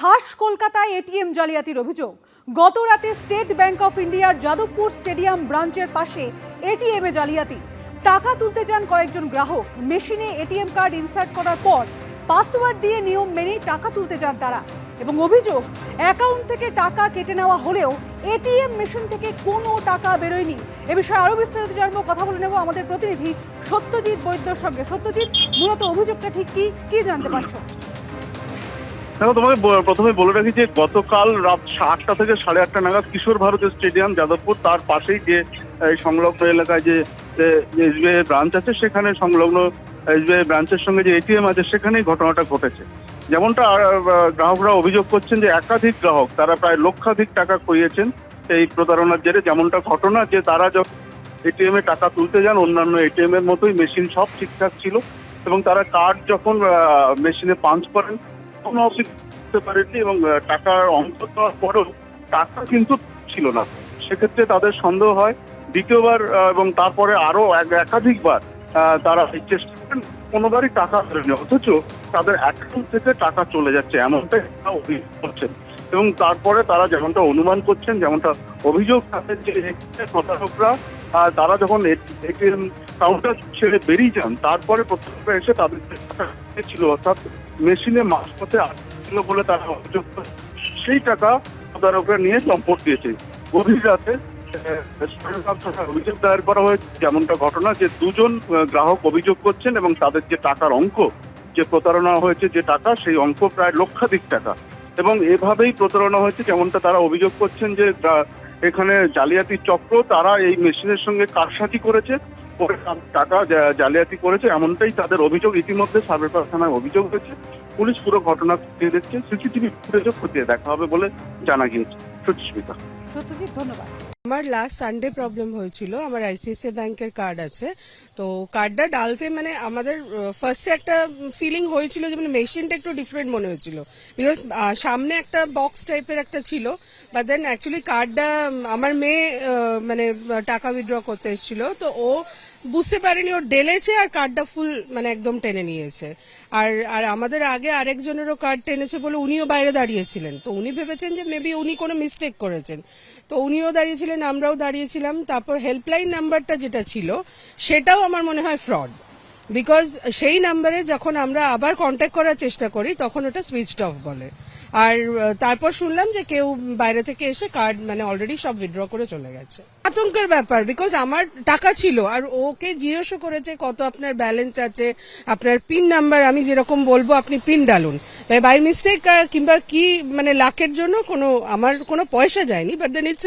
খাস কলকাতায় এটিএম জালিয়াতির অভিযোগ। গত রাতে স্টেট ব্যাংক অফ ইন্ডিয়ার যাদবপুর স্টেডিয়াম ব্রাঞ্চের পাশে এটিএমে জালিয়াতি। টাকা তুলতে যান কয়েকজন গ্রাহক। মেশিনে এটিএম কার্ড ইনসার্ট করার পর পাসওয়ার্ড দিয়ে নিয়ম মেনেই টাকা তুলতে যান তারা। এবং অভিযোগ, অ্যাকাউন্ট থেকে টাকা কেটে নেওয়া হলেও এটিএম মেশিন থেকে কোনো টাকা বেরোয়নি। এ বিষয়ে আরও বিস্তারিত জানব, কথা বলে নেব আমাদের প্রতিনিধি সত্যজিৎ বৈদ্যর সঙ্গে। সত্যজিৎ, মূলত অভিযোগটা ঠিক কি? কি জানতে পারছ? দেখো, তোমাকে প্রথমে বলে রাখি যে গতকাল রাত আটটা থেকে সাড়ে আটটা নাগাদ কিশোর ভারতের স্টেডিয়াম, যাদবপুর, তার পাশেই যে সংলগ্ন এলাকায় যে এসবিআই ব্রাঞ্চ আছে, সেখানে সংলগ্ন এসবিআই ব্রাঞ্চের সঙ্গে যে এটিএম আছে, সেখানেই ঘটনাটা ঘটেছে। যেমনটা গ্রাহকরা অভিযোগ করছেন যে একাধিক গ্রাহক, তারা প্রায় লক্ষাধিক টাকা খইয়েছেন এই প্রতারণার জেরে। যেমনটা ঘটনা যে, তারা যখন এটিএম এ টাকা তুলতে যান, অন্যান্য এটিএম এর মতোই, মেশিন সব ঠিকঠাক ছিল এবং তারা কার্ড যখন মেশিনে পাঞ্চ করেন কোনো করতে পারেনি এবং টাকার অঙ্ক দেওয়ার পরেও টাকা কিন্তু ছিল না। সেক্ষেত্রে তাদের সন্দেহ হয়। দ্বিতীয়বার এবং তারপরে আরও এক- একাধিকবার তারা চেষ্টা করেন, কোনোবারই টাকা বেরোয়নি অথচ তাদের অ্যাকাউন্ট থেকে টাকা চলে যাচ্ছে, এমনটাই করছেন। এবং তারপরে তারা যেমনটা অনুমান করছেন, যেমনটা অভিযোগ তাদের যে প্রতারকরা তারা যখন এটিএম কাউন্টার ছেড়ে বেরিয়ে যান, তারপরে প্রত্যেকটা এসে তাদের ছিল, অর্থাৎ মেশিনে মাঝপথে ছিল বলে তারা অভিযোগ। সেই টাকা প্রতারকরা নিয়ে চম্পট দিয়েছে গভীর রাতে অভিযোগ দায়ের করা হয়েছে, যেমনটা ঘটনা যে দুজন গ্রাহক অভিযোগ করছেন এবং তাদের যে টাকার অঙ্ক, যে প্রতারণা হয়েছে যে টাকা, সেই অঙ্ক প্রায় লক্ষাধিক টাকা এবং এভাবেই প্রতারণা হয়েছে, যেমনটা তারা অভিযোগ করছেন যে এখানে জালিয়াতি চক্র তারা এই মেশিনের সঙ্গে কারসাজি করেছে পরে টাকা জালিয়াতি করেছে, এমনটাই তাদের অভিযোগ ইতিমধ্যে সার্ভে থানায় অভিযোগ হয়েছে। পুলিশ পুরো ঘটনা খতিয়ে দেখছে সিসিটিভি ফুটেজও খতিয়ে দেখা হবে বলে জানা গিয়েছে। সুচিস্মিতা সত্যজিৎ ধন্যবাদ। আমার লাস্ট সানডে প্রবলেম হয়েছিল, আমার আইসিআইসিআই ব্যাংকের কার্ড আছে। তো কার্ডটা ডালতে মানে আমাদের ফার্স্টে একটা ফিলিং হয়েছিল যে মানে মেশিনটা একটু ডিফারেন্ট মনে হয়েছিল। বিকজ সামনে একটা বক্স টাইপের একটা ছিল বাট দেন অ্যাকচুয়ালি কার্ডটা আমার মেয়ে মানে টাকা উইথড্র করতে এসেছিল। তো ও বুঝতে পারেনি, ও ডেলেছে আর কার্ডটা ফুল মানে একদম টেনে নিয়েছে। আর আর আমাদের আগে আরেকজনেরও কার্ড টেনেছে বলে উনিও বাইরে দাঁড়িয়েছিলেন। তো উনি ভেবেছেন যে মেবি উনি কোনো মিস্টেক করেছেন। তো উনিও দাঁড়িয়েছিলেন, আমরাও দাঁড়িয়েছিলাম। তারপর হেল্পলাইন নাম্বারটা যেটা ছিল, সেটাও আমার মনে হয় ফ্রড বিকজ সেই নাম্বারে যখন আমরা আবার কন্ট্যাক্ট করার চেষ্টা করি, তখন ওটা সুইচড অফ বলে। আর তারপর শুনলাম যে কেউ বাইরে থেকে এসে কার্ড মানে অলরেডি সব উইথড্র করে চলে গেছে। আতঙ্কের ব্যাপার বিকজ আমার টাকা ছিল, আর ওকে জিজ্ঞেসও করেছে কত আপনার ব্যালেন্স আছে, আপনার পিন নাম্বার আমি যেরকম বলব, আপনি পিন ডালুন। বাই মিস্টেক কিংবা কি মানে লাকের জন্য কোনো, আমার কোনো পয়সা যায়নি বাট দেন ইটস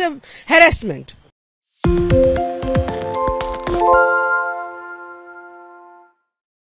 হ্যারাসমেন্ট